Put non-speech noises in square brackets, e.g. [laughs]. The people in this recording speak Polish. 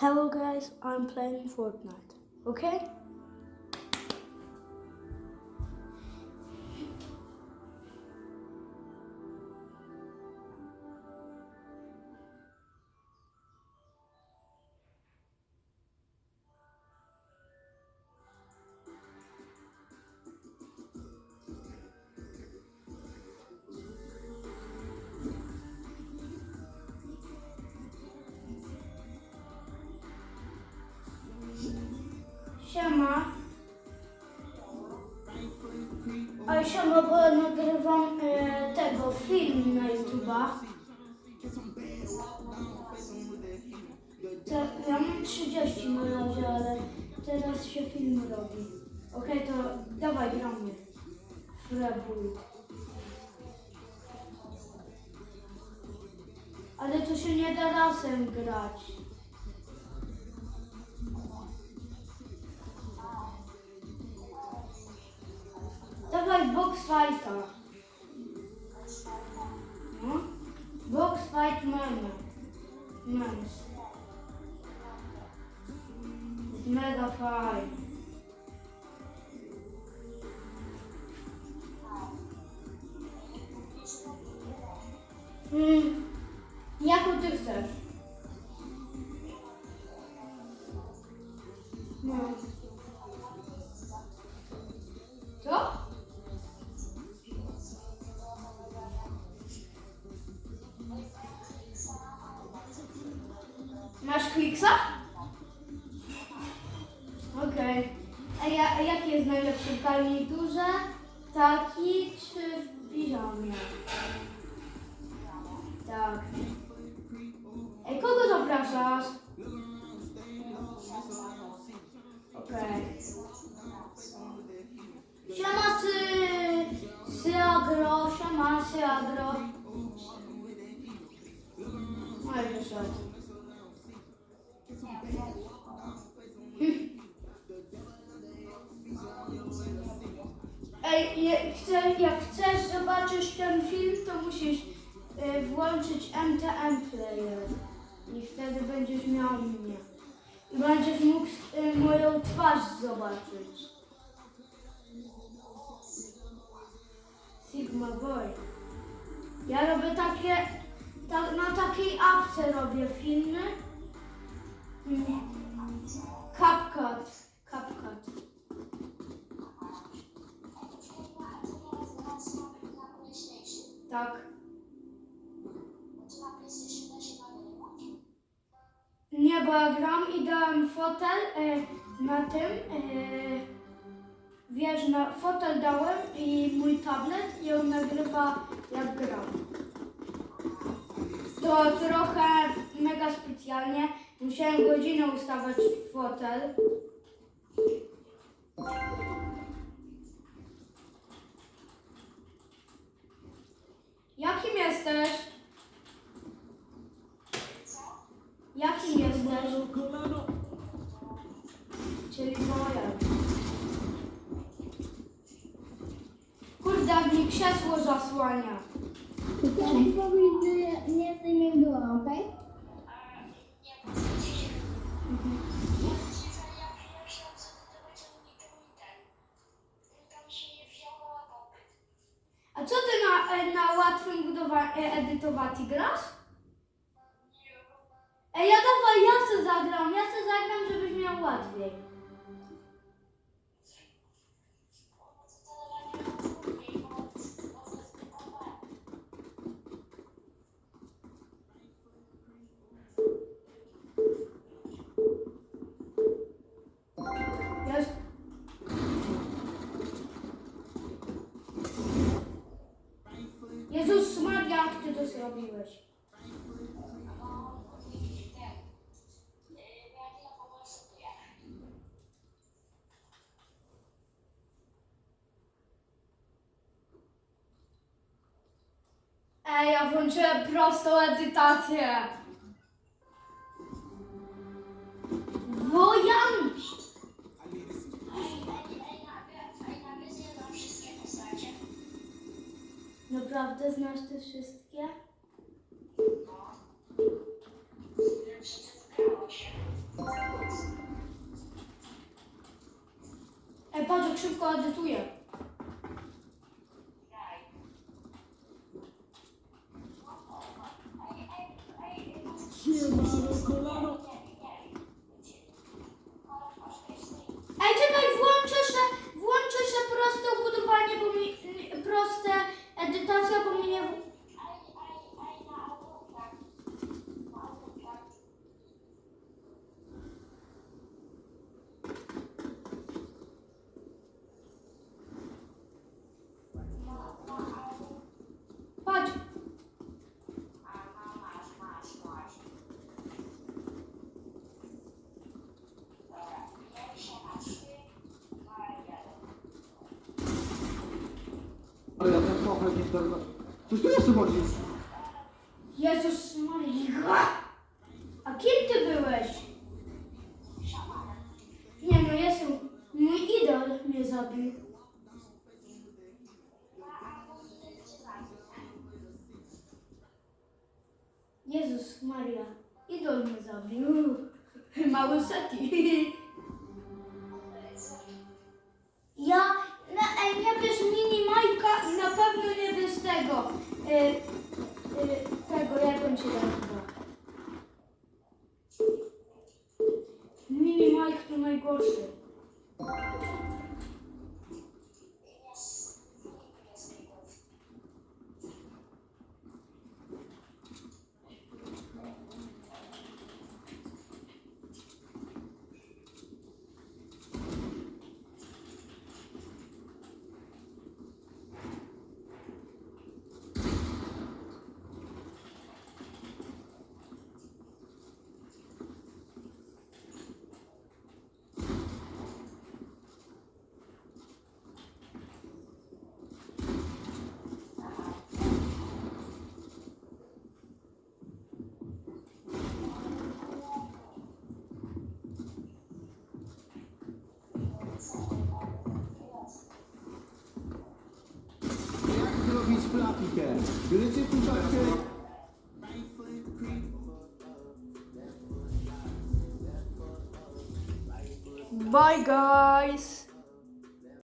Hello guys, I'm playing Fortnite. Okay? Siema. A siema, bo nagrywam e, tego film na YouTube'a. Ja mam 30 na razie, ale teraz się film robi. Okej, to dawaj gramy. Frebull. Ale to się nie da razem grać. Dawaj box fighta. No. Box fight mamy. Mens. Jest mega fajny. Mm. Jaką ty chcesz? No. Ja, jaki jest najlepszy w garniturze? Taki czy w piżamie? Tak. Ej, kogo zapraszasz? Okej. Siema sy... Syagro, siema Syagro. No i wyszedł. Jak chcesz zobaczyć ten film, to musisz y, włączyć MTM Player i wtedy będziesz miał mnie. I będziesz mógł y, moją twarz zobaczyć. Sigma Boy. Ja robię takie, ta, na takiej apce robię filmy. Tak. Nie, bo ja gram i dałem fotel e, na tym. E, wiesz, na fotel dałem i mój tablet i on nagrywa jak gram. To trochę mega specjalnie. Musiałem godzinę ustawiać w fotel. Jakim jesteś? Jakim jesteś? Czyli moja. Kurde, jak mi krzesło zasłania. Powiedzieć, że nie jestem jak była, okej? A co ty na, e, na łatwym budowa- e, edytowacji grasz? Ej, ja dawaj, ja se zagram, ja se zagram, żebyś miał łatwiej. Zrobiłeś? Ej, ja włączyłem prostą edytację. Wojan! Naprawdę znasz te wszystkie? Ej, patrz, jak szybko edytuję. Nie to... Coś tu jeszcze chodzisz? Jezus Maria. A kim ty byłeś? Nie no, jestem... Mój idol mnie zabił. Jezus Maria. Idol mnie zabił. [laughs] Mały Seti. Tego. Bye guys.